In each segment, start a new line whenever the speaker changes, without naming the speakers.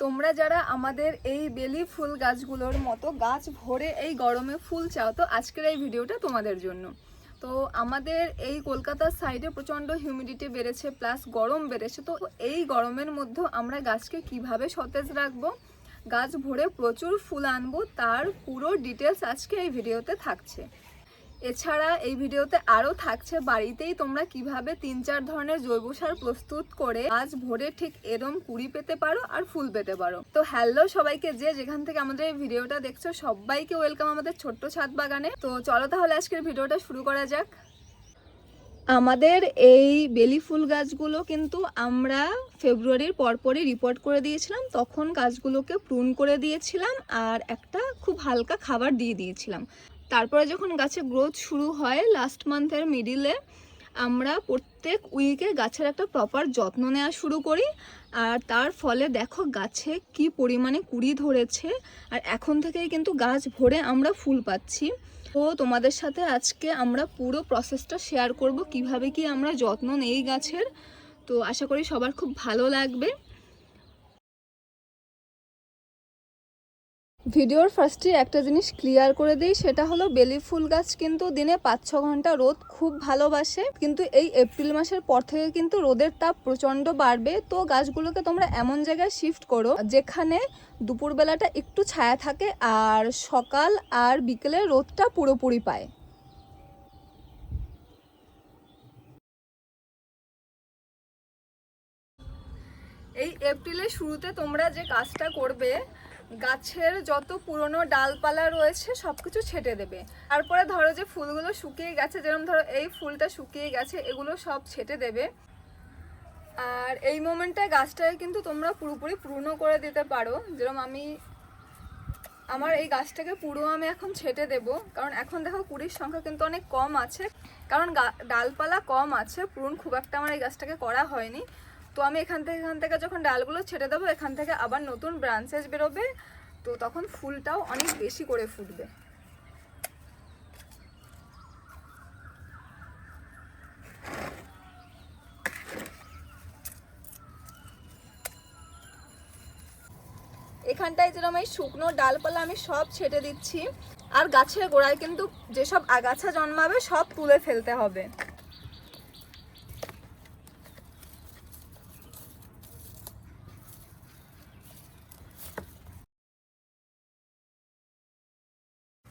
তোমরা যারা আমাদের এই বেলি ফুল গাছগুলোর মতো গাছ ভরে এই গরমে ফুল চাও, তো আজকের এই ভিডিওটা তোমাদের জন্য। তো আমাদের এই কলকাতার সাইডে প্রচণ্ড হিউমিডিটি বেড়েছে প্লাস গরম বেড়েছে, তো এই গরমের মধ্যে আমরা গাছকে কীভাবে সতেজ রাখব? গাছ ভরে প্রচুর ফুল আনব, তার পুরো ডিটেলস আজকে এই ভিডিওতে থাকছে। এছাড়া এই ভিডিওতে আরও থাকছে বাড়িতেই তোমরা কীভাবে তিন চার ধরনের জৈব সার প্রস্তুত করে আজ ভোরে ঠিক এরম কুড়ি পেতে পারো আর ফুল পেতে পারো। তো হ্যালো সবাইকে যে যেখান থেকে আমাদের এই ভিডিওটা দেখছ, সবাইকে ওয়েলকাম আমাদের ছোট্ট ছাদ বাগানে। তো চলো তাহলে আজকের ভিডিওটা শুরু করা যাক। আমাদের এই বেলি ফুল গাছগুলো কিন্তু আমরা ফেব্রুয়ারির পরপরই রিপোর্ট করে দিয়েছিলাম, তখন গাছগুলোকে প্রুন করে দিয়েছিলাম আর একটা খুব হালকা খাবার দিয়ে দিয়েছিলাম। তারপরে যখন গাছে গ্রোথ শুরু হয় লাস্ট মান্থের মিডিলে আমরা প্রত্যেক উইকে গাছের একটা প্রপার যত্ন নেওয়া শুরু করি। আর তার ফলে দেখো গাছে কি পরিমাণে কুড়ি ধরেছে, আর এখন থেকেই কিন্তু গাছ ভরে আমরা ফুল পাচ্ছি। তো তোমাদের সাথে আজকে আমরা পুরো প্রসেসটা শেয়ার করব, কীভাবে কি আমরা যত্ন নেই গাছের। তো আশা করি সবার খুব ভালো লাগবে। ভিডিওর ফার্স্টে একটা জিনিস ক্লিয়ার করে দিই, সেটা হলো বেলি ফুল গাছ কিন্তু দিনে পাঁচ ছ ঘণ্টা রোদ খুব ভালোবাসে, কিন্তু এই এপ্রিল মাসের পর থেকে কিন্তু রোদের তাপ প্রচণ্ড বাড়বে। তো গাছগুলোকে তোমরা এমন জায়গায় শিফট করো যেখানে দুপুরবেলাটা একটু ছায়া থাকে আর সকাল আর বিকেলে রোদটা পুরোপুরি পায়। এই এপ্রিলের শুরুতে তোমরা যে কাজটা করবে গাছের যত পুরনো ডালপালা রয়েছে সব কিছু ছেটে দেবে। তারপরে ধরো যে ফুলগুলো শুকিয়ে গেছে, যেরকম ধরো এই ফুলটা শুকিয়ে গেছে, এগুলো সব ছেটে দেবে। আর এই মোমেন্টে গাছটাকে কিন্তু তোমরা পুরোপুরি পূর্ণ করে দিতে পারো। যেরকম আমি, আমার এই গাছটাকে পুরো আমি এখন ছেটে দেব। কারণ এখন দেখো কুড়ির সংখ্যা কিন্তু অনেক কম আছে। কারণ ডালপালা কম আছে, পূরণ খুব একটা আমার এই গাছটাকে করা হয়নি। তো আমি এখান থেকে এখান থেকে যখন ডালগুলো ছেড়ে দেবো, এখান থেকে আবার নতুন ব্রাঞ্চেস বেরোবে। তো তখন ফুলটাও অনেক বেশি করে ফুটবে। এখানটায় যেরকম এই শুকনো ডালপালা আমি সব ছেটে দিচ্ছি। আর গাছের গোড়ায় কিন্তু যেসব আগাছা জন্মাবে, সব তুলে ফেলতে হবে।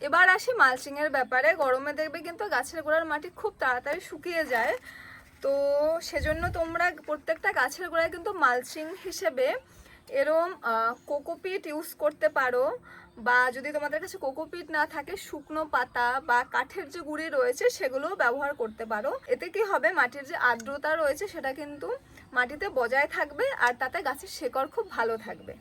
এবার আসি মালচিং এর ব্যাপারে। গরমে দেখবে কিন্তু গাছের গোড়ার মাটি খুব তাড়াতাড়ি শুকিয়ে যায়। তো সেজন্য তোমরা প্রত্যেকটা গাছের গোড়ায় কিন্তু মালচিং হিসেবে এরম কোকোপিট ইউজ করতে পারো। বা যদি তোমাদের কাছে কোকোপিট না থাকে, শুকনো পাতা বা কাঠের যে গুঁড়ি রয়েছে, সেগুলোও ব্যবহার করতে পারো। এতে কি হবে? মাটির যে আর্দ্রতা রয়েছে, সেটা কিন্তু মাটিতে বজায় থাকবে আর তাতে গাছের শেকড় খুব ভালো থাকবে।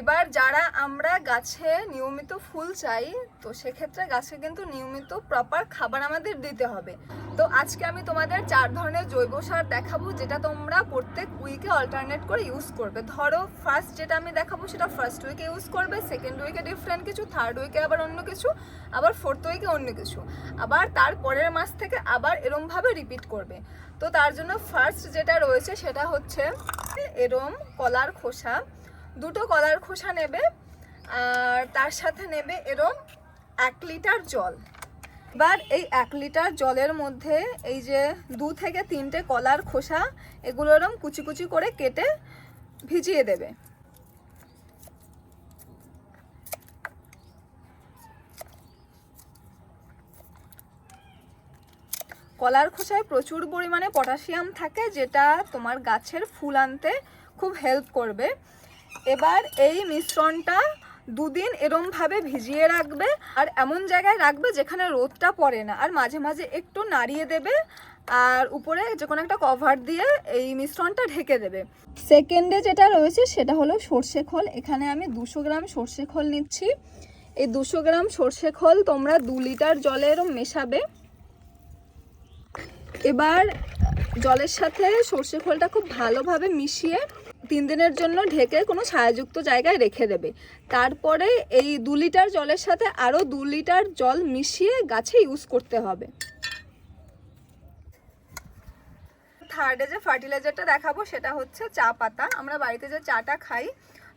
এবার যারা আমরা গাছে নিয়মিত ফুল চাই, তো সেক্ষেত্রে গাছে কিন্তু নিয়মিত প্রপার খাবার আমাদের দিতে হবে। তো আজকে আমি তোমাদের চার ধরনের জৈব সার দেখাবো, যেটা তোমরা প্রত্যেক উইকে অল্টারনেট করে ইউজ করবে। ধরো ফার্স্ট যেটা আমি দেখাবো, সেটা ফার্স্ট উইকে ইউজ করবে সেকেন্ড উইকে ডিফারেন্ট কিছু থার্ড উইকে আবার অন্য কিছু, আবার ফোর্থ উইকে অন্য কিছু। আবার তার পরের মাস থেকে আবার এরমভাবে রিপিট করবে। তো তার জন্য ফার্স্ট যেটা রয়েছে, সেটা হচ্ছে এরম কলার খোসা। দুটো কলার খোসা নেবে আর তার সাথে নেবে এরম এক লিটার জল। এবার এই এক লিটার জলের মধ্যে এই যে দু থেকে তিনটে কলার খোসা, এগুলো এরম কুচি কুচি করে কেটে ভিজিয়ে দেবে। কলার খোসায় প্রচুর পরিমাণে পটাশিয়াম থাকে, যেটা তোমার গাছের ফুল আনতে খুব হেল্প করবে। এবার এই মিশ্রণটা দুদিন এরমভাবে ভিজিয়ে রাখবে আর এমন জায়গায় রাখবে যেখানে রোদটা পড়ে না। আর মাঝে মাঝে একটু নাড়িয়ে দেবে আর উপরে যে কোনো একটা কভার দিয়ে এই মিশ্রণটা ঢেকে দেবে। সেকেন্ডে যেটা রয়েছে সেটা হলো সর্ষে খোল। এখানে আমি দুশো গ্রাম সর্ষে খোল নিচ্ছি। এই দুশো গ্রাম সর্ষে খোল তোমরা দু লিটার জলে এরম মেশাবে। এবার জলের সাথে সর্ষে খোলটা খুব ভালোভাবে মিশিয়ে তিন দিনের জন্য ঢেকে কোনো ছায়াযুক্ত জায়গায় রেখে দেবে। তারপরে এই দু লিটার জলের সাথে আরও দু লিটার জল মিশিয়ে গাছে ইউজ করতে হবে। থার্ডে যে ফার্টিলাইজারটা দেখাবো সেটা হচ্ছে চা পাতা। আমরা বাড়িতে যে চাটা খাই,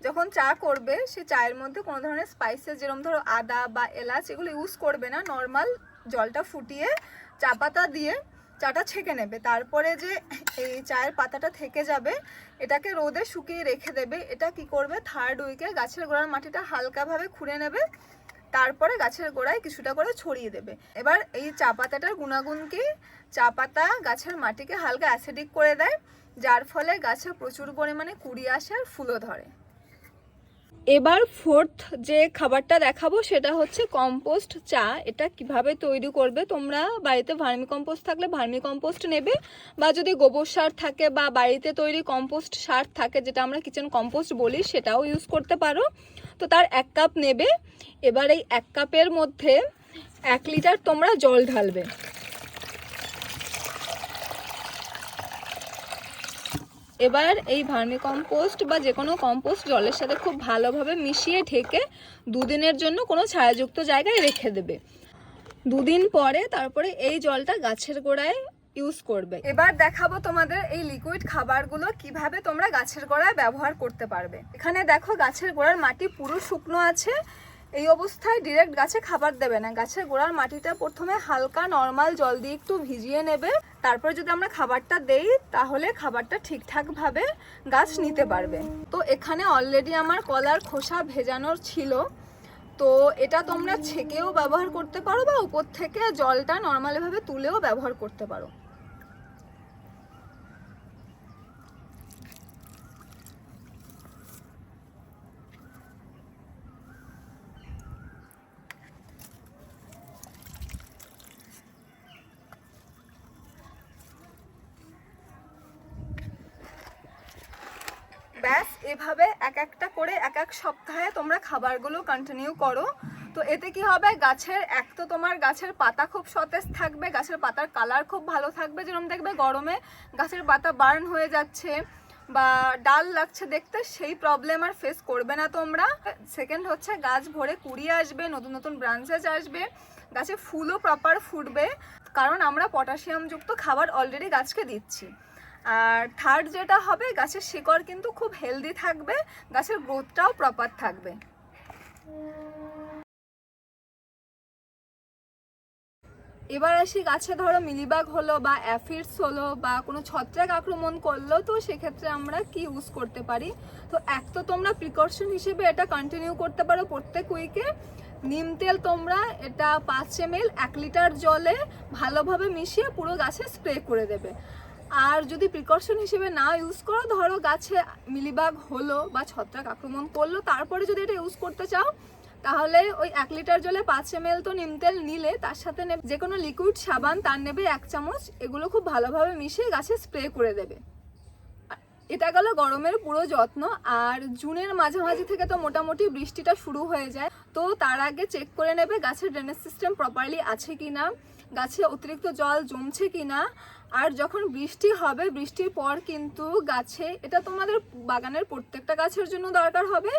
যখন চা করবে, সে চায়ের মধ্যে কোনো ধরনের স্পাইসেস যেরকম ধরো আদা বা এলাচ এগুলো ইউজ করবে না। নর্মাল জলটা ফুটিয়ে চা পাতা দিয়ে চাটা ছেঁকে নেবে। তারপরে যে এই চায়ের পাতাটা থেকে যাবে, এটাকে রোদে শুকিয়ে রেখে দেবে। এটা কি করবে? থার্ড উইকে গাছের গোড়ার মাটিটা হালকাভাবে খুঁড়ে নেবে। তারপরে গাছের গোড়ায় কিছুটা করে ছড়িয়ে দেবে। এবার এই চা পাতাটার গুণাগুণকে চা পাতা গাছের মাটিকে হালকা অ্যাসিডিক করে দেয়, যার ফলে গাছে প্রচুর পরিমাণে কুড়ি আসে আর ফুলও ধরে। এবার ফোর্থ যে খাবারটা দেখাবো সেটা হচ্ছে কম্পোস্ট চা। এটা কীভাবে তৈরি করবে? তোমরা বাড়িতে ভার্মি কম্পোস্ট থাকলে ভার্মি কম্পোস্ট নেবে। বা যদি গোবর সার থাকে বা বাড়িতে তৈরি কম্পোস্ট সার থাকে, যেটা আমরা কিচেন কম্পোস্ট বলি, সেটাও ইউজ করতে পারো। তো তার এক কাপ নেবে। এবার এই এক কাপের মধ্যে এক লিটার তোমরা জল ঢালবে। এবার এই ভার্মি কম্পোস্ট বা যে কোনো কম্পোস্ট জলের সাথে খুব ভালোভাবে মিশিয়ে ঢেকে দুদিনের জন্য কোনো ছায়াযুক্ত জায়গায় রেখে দেবে। দুদিন পরে তারপরে এই জলটা গাছের গোড়ায় ইউজ করবে। এবার দেখাবো তোমাদের এই লিকুইড খাবারগুলো কীভাবে তোমরা গাছের গোড়ায় ব্যবহার করতে পারবে। এখানে দেখো গাছের গোড়ার মাটি পুরো শুকনো আছে। এই অবস্থায় ডিরেক্ট গাছে খাবার দেবে না। গাছের গোড়ার মাটিটা প্রথমে হালকা নর্মাল জল দিয়ে একটু ভিজিয়ে নেবে। তারপরে যদি আমরা খাবারটা দেই, তাহলে খাবারটা ঠিকঠাকভাবে গাছ নিতে পারবে। তো এখানে অলরেডি আমার কলার খোসা ভেজানোর ছিল। তো এটা তোমরা ছেঁকেও ব্যবহার করতে পারো বা উপর থেকে জলটা নর্মালিভাবে তুলেও ব্যবহার করতে পারো। ব্যাস, এভাবে এক একটা করে এক এক সপ্তাহে তোমরা খাবারগুলো কন্টিনিউ করো। তো এতে কি হবে? গাছের, এক তো তোমার গাছের পাতা খুব সতেজ থাকবে, গাছের পাতার কালার খুব ভালো থাকবে। যেরকম দেখবে গরমে গাছের পাতা বার্ন হয়ে যাচ্ছে বা ডাল লাগছে দেখতে, সেই প্রবলেম আর ফেস করবে না তোমরা। সেকেন্ড হচ্ছে গাছ ভরে কুড়িয়ে আসবে, নতুন নতুন ব্রাঞ্চেস আসবে, গাছে ফুলও প্রপার ফুটবে। কারণ আমরা পটাশিয়ামযুক্ত খাবার অলরেডি গাছকে দিচ্ছি। আর থার্ড যেটা হবে, গাছের শিকড় কিন্তু খুব হেলদি থাকবে, গাছের গ্রোথটাও প্রপার থাকবে। এবার আসি গাছে, ধরো মিলিবাগ হলো বা অ্যাফিডস হলো বা কোনো ছত্রাক আক্রমণ করল, তো সেক্ষেত্রে আমরা কি ইউজ করতে পারি? তো এক তো তোমরা প্রিকশন হিসেবে এটা কন্টিনিউ করতে পারো প্রত্যেক উইকে নিম তেল তোমরা এটা পাঁচ এম এক লিটার জলে ভালোভাবে মিশিয়ে পুরো গাছে স্প্রে করে দেবে। আর যদি প্রিকশন হিসেবে না ইউজ করো, ধরো গাছে মিলিবাগ হলো বা ছত্রাক আক্রমণ করল, তারপরে যদি এটা ইউজ করতে চাও, তাহলে ওই এক লিটার জলে পাঁচ এম তো নিম তেল নিলে তার সাথে যে কোনো লিকুইড সাবান, তার নেবে এক চামচ, এগুলো খুব ভালোভাবে মিশিয়ে গাছে স্প্রে করে দেবে। এটা গেল গরমের পুরো যত্ন, আর জুনের মাঝামাঝি থেকে তো মোটামুটি বৃষ্টিটা শুরু হয়ে যায়, তো তার আগে চেক করে নেবে গাছের ড্রেনেজ সিস্টেম প্রপারলি আছে কিনা। গাছে অতিরিক্ত জল জমছে কি না আর যখন বৃষ্টি হবে, বৃষ্টির পর কিন্তু গাছে, এটা তোমাদের বাগানের প্রত্যেকটা গাছের জন্য দরকার হবে।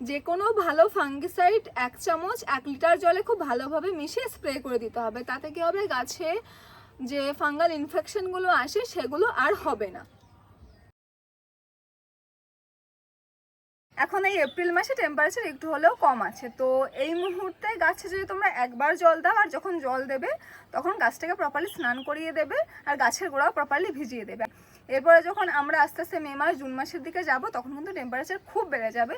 যে কোনো ভালো ফাঙ্গিসাইড এক চামচ, এক লিটার জলে খুব ভালোভাবে মিশিয়ে স্প্রে করে দিতে হবে। তাতে কি হবে? গাছে যে ফাঙ্গাল ইনফেকশনগুলো আসে, সেগুলো আর হবে না। এখন এই এপ্রিল মাসে টেম্পারেচার একটু হলেও কম আছে। তো এই মুহূর্তে গাছে যদি তোমরা একবার জল দাও, আর যখন জল দেবে, তখন গাছটাকে প্রপারলি স্নান করিয়ে দেবে, আর গাছের গোড়াও প্রপারলি ভিজিয়ে দেবে। এরপরে যখন আমরা আস্তে আস্তে মে মাস, জুন মাসের দিকে যাব, তখন কিন্তু টেম্পারেচার খুব বেড়ে যাবে।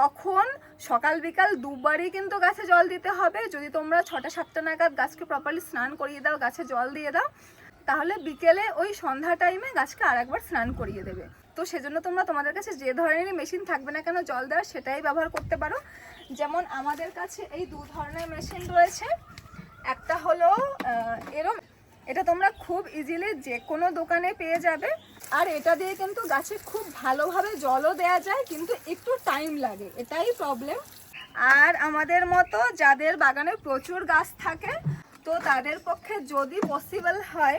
তখন সকাল বিকাল দুবারই কিন্তু গাছে জল দিতে হবে। যদি তোমরা ছটা, সাতটা নাগাদ গাছকে প্রপারলি স্নান করিয়ে দাও, গাছে জল দিয়ে দাও, তাহলে বিকেলে ওই সন্ধ্যা টাইমে গাছকে আর একবার স্নান করিয়ে দেবে। তো সেজন্য তোমরা তোমাদের কাছে যে ধরনেরই মেশিন থাকবে না কেন জল দেওয়ার সেটাই ব্যবহার করতে পারো। যেমন আমাদের কাছে এই দু ধরনের মেশিন রয়েছে। একটা হলো এরম, এটা তোমরা খুব ইজিলি যে কোনো দোকানে পেয়ে যাবে। আর এটা দিয়ে কিন্তু গাছে খুব ভালোভাবে জলও দেওয়া যায়, কিন্তু একটু টাইম লাগে, এটাই প্রবলেম আর আমাদের মতো যাদের বাগানে প্রচুর গাছ থাকে, তো তাদের পক্ষে যদি পসিবল হয়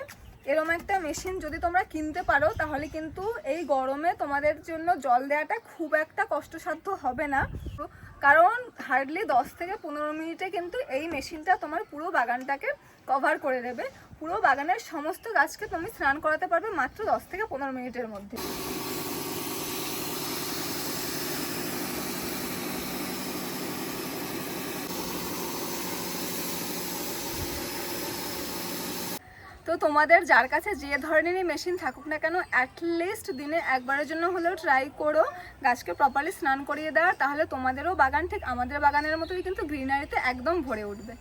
এরম একটা মেশিন যদি তোমরা কিনতে পারো, তাহলে কিন্তু এই গরমে তোমাদের জন্য জল দেওয়াটা খুব একটা কষ্টসাধ্য হবে না। কারণ হার্ডলি দশ থেকে পনেরো মিনিটে কিন্তু এই মেশিনটা তোমার পুরো বাগানটাকে কভার করে দেবে। পুরো বাগানের সমস্ত গাছকে তুমি স্নান করাতে পারবে মাত্র দশ থেকে পনেরো মিনিটের মধ্যে। তো তোমাদের যার কাছে যে ধরনেরই মেশিন থাকুক না কেন অ্যাটলিস্ট দিনে একবারের জন্য হলেও ট্রাই করো। গাছকে প্রপারলি স্নান করিয়ে দেওয়ার তাহলে তোমাদেরও বাগান ঠিক আমাদের বাগানের মতোই কিন্তু গ্রিনারিতে একদম ভরে উঠবে।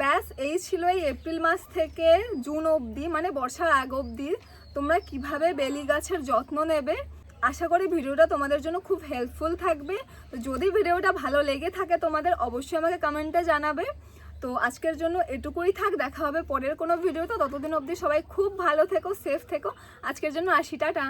ব্যাস, এই ছিল এই এপ্রিল মাস থেকে জুন অবধি মানে বর্ষার আগ অবধি। তোমরা কীভাবে বেলি গাছের যত্ন নেবে? আশা করি ভিডিওটা তোমাদের জন্য খুব হেল্পফুল থাকবে। যদি ভিডিওটা ভালো লেগে থাকে তোমাদের, অবশ্যই আমাকে কমেন্টে জানাবে। তো আজকের জন্য এটুকুই থাক, দেখা হবে পরের কোনো ভিডিওতে। ততদিন অবধি সবাই খুব ভালো থেকো সেফ থেকো। আজকের জন্য আশি টাটা।